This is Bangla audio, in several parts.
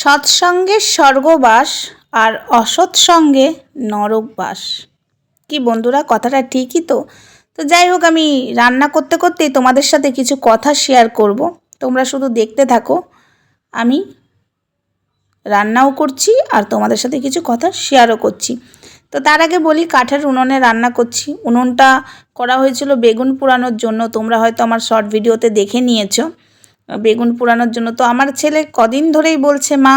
সৎসঙ্গে স্বর্গবাস আর অসৎসঙ্গে নরকবাস। কি বন্ধুরা, কথাটা ঠিকই তো? তো যাই হোক, আমি রান্না করতে করতেই তোমাদের সাথে কিছু কথা শেয়ার করব। তোমরা শুধু দেখতে থাকো, আমি রান্নাও করছি আর তোমাদের সাথে কিছু কথা শেয়ারও করছি। তো তার আগে বলি, কাঠের উনুনে রান্না করছি। উনুনটা করা হয়েছিল বেগুন পোড়ানোর জন্য, তোমরা হয়তো আমার শর্ট ভিডিওতে দেখে নিয়েছো। বেগুন পোড়ানোর জন্য। তো আমার ছেলে কদিন ধরেই বলছে, মা,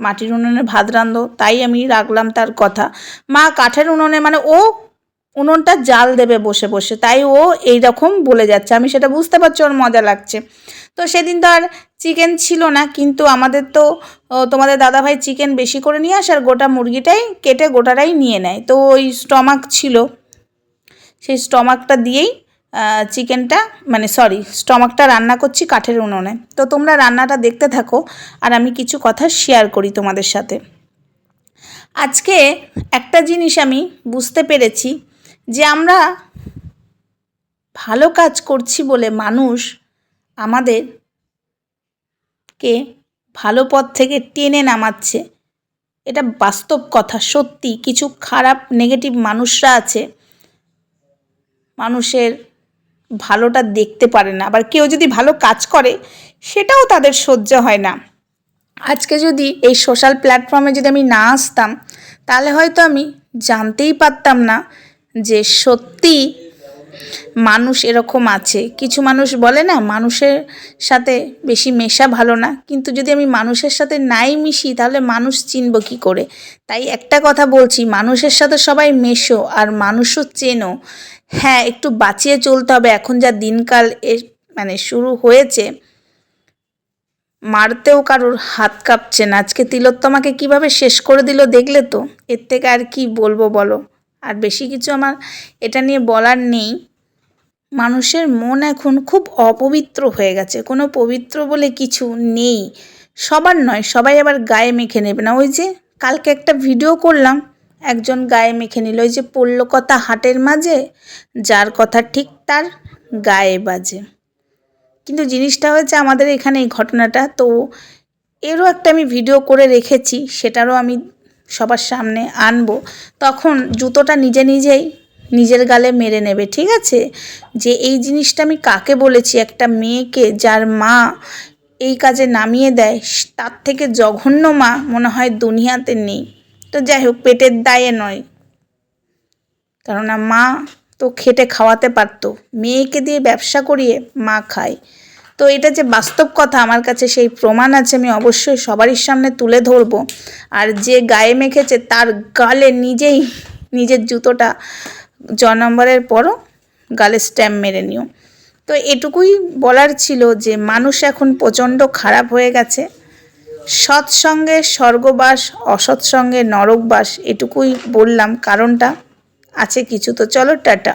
মাটির উনুনে ভাত রান্ধো তাই আমি রাখলাম তার কথা। মা কাঠের উনুনে মানে ও উনুনটা জাল দেবে বসে বসে, তাই ও এই রকম বলে যাচ্ছে। আমি সেটা বুঝতে পারছি, ওর মজা লাগছে। তো সেদিন তো আর চিকেন ছিল না, কিন্তু আমাদের তো তোমাদের দাদাভাই চিকেন বেশি করে নিয়ে আসে, আর গোটা মুরগিটাই কেটে গোটাটাই নিয়ে নেয়। তো ওই স্টমাক ছিল, সেই স্টমাকটা দিয়েই চিকেনটা মানে সরি স্টমাকটা রান্না করছি কাঠের উনুনে। তো তোমরা রান্নাটা দেখতে থাকো আর আমি কিছু কথা শেয়ার করি তোমাদের সাথে। আজকে একটা জিনিস আমি বুঝতে পেরেছি যে আমরা ভালো কাজ করছি বলে মানুষ আমাদেরকে ভালো পথ থেকে টেনে নামাচ্ছে। এটা বাস্তব কথা, সত্যি। কিছু খারাপ নেগেটিভ মানুষরা আছে। মানুষের ভালোটা দেখতে পারে না। আবার কেউ যদি ভালো কাজ করে, সেটাও তাদের সহ্য হয় না। আজকে যদি এই সোশ্যাল প্ল্যাটফর্মে যদি আমি না আসতাম, তাহলে হয়তো আমি জানতেই পারতাম না যে সত্যি মানুষ এরকম আছে। কিছু মানুষ বলে না, মানুষের সাথে বেশি মেশা ভালো না। কিন্তু যদি আমি মানুষের সাথে নাই মিশি, তাহলে মানুষ চিনব কী করে? তাই একটা কথা বলছি, মানুষের সাথে সবাই মেশো আর মানুষও চেনো। হ্যাঁ একটু বাঁচিয়ে চলতে হবে। এখন যা দিনকাল এ মানে শুরু হয়েছে, মারতেও কারোর হাত কাঁপছে না। আজকে তিলোত্তমাকে কীভাবে শেষ করে দিল দেখলে তো? এর থেকে আর কি বলব বলো? আর বেশি কিছু আমার এটা নিয়ে বলার নেই। মানুষের মন এখন খুব অপবিত্র হয়ে গেছে। কোনো পবিত্র বলে কিছু নেই। সবার নয়, সবাই আবার গায়ে মেখে নেবে। না, ওই যে কালকে একটা ভিডিও করলাম, একজন গায়ে মেখে নিল। ওই যে পড়ল কথা হাটের মাঝে, যার কথা ঠিক তার গায়ে বাজে। কিন্তু জিনিসটা হয়েছে আমাদের এখানে এই ঘটনাটা, তো এরও একটা আমি ভিডিও করে রেখেছি, সেটারও আমি সবার সামনে আনব। তখন জুতোটা নিজে নিজেই নিজের গালে মেরে নেবে, ঠিক আছে? যে এই জিনিসটা আমি কাকে বলেছি? একটা মেয়েকে যার মা এই কাজে নামিয়ে দেয়, তার থেকে জঘন্য মা মনে হয় দুনিয়াতে নেই। তো যাই হোক, পেটের দায়ে নয়। কেননা মা তো খেটে খাওয়াতে পারতো। মেয়েকে দিয়ে ব্যবসা করিয়ে মা খায়। তো এটা যে বাস্তব কথা, আমার কাছে সেই প্রমাণ আছে, আমি অবশ্যই সবারই সামনে তুলে ধরবো। আর যে গায়ে মেখেছে, তার গালে নিজেই নিজের জুতোটা জ নম্বরের পরও গালে স্ট্যাম্প মেরে নিও। তো এটুকুই বলার ছিল যে মানুষ এখন প্রচণ্ড খারাপ হয়ে গেছে। সৎসঙ্গে স্বর্গবাস, অসৎসঙ্গে নরকবাস এটুকুই বললাম, কারণটা আছে কিছু। তো চলো টাটা।